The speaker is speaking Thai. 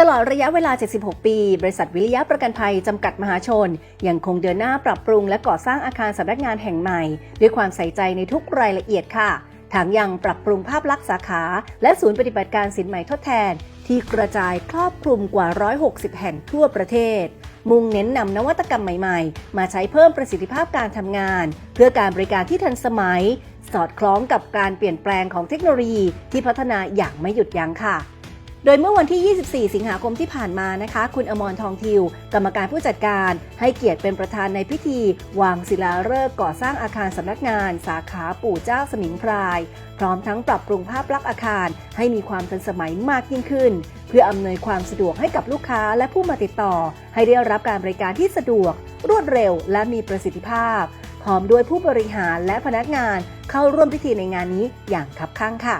ตลอดระยะเวลา 76 ปี บริษัทวิริยะประกันภัย จำกัดมหาชน ยังคงเดินหน้าปรับปรุงและก่อสร้างอาคารสำนักงานแห่งใหม่ ด้วยความใส่ใจในทุกรายละเอียดค่ะทั้งยังปรับปรุงภาพลักษณ์สาขา และศูนย์ปฏิบัติการสินใหม่ทดแทน ที่กระจายครอบคลุมกว่า 160 แห่งทั่วประเทศ มุ่งเน้นนำนวัตกรรมใหม่ๆ มาใช้เพิ่มประสิทธิภาพการทำงาน เพื่อการบริการที่ทันสมัย สอดคล้องกับการเปลี่ยนแปลงของเทคโนโลยีที่พัฒนาอย่างไม่หยุดยั้งค่ะ โดยเมื่อวันที่ 24 สิงหาคมที่ผ่านมานะคะ คุณอมรทองทิว กรรมการผู้จัดการ ให้เกียรติเป็นประธานในพิธี วางศิลาฤกษ์ก่อสร้างอาคารสำนักงาน สาขาปู่เจ้าสมิงพราย พร้อมทั้งปรับปรุงภาพลักษณ์อาคาร ให้มีความทันสมัยมากยิ่งขึ้น เพื่ออำนวยความสะดวกให้กับลูกค้าและผู้มาติดต่อ ให้ได้รับการบริการที่สะดวก รวดเร็ว และมีประสิทธิภาพ พร้อมด้วยผู้บริหารและพนักงาน เข้าร่วมพิธีในงานนี้อย่างคับคั่งค่ะ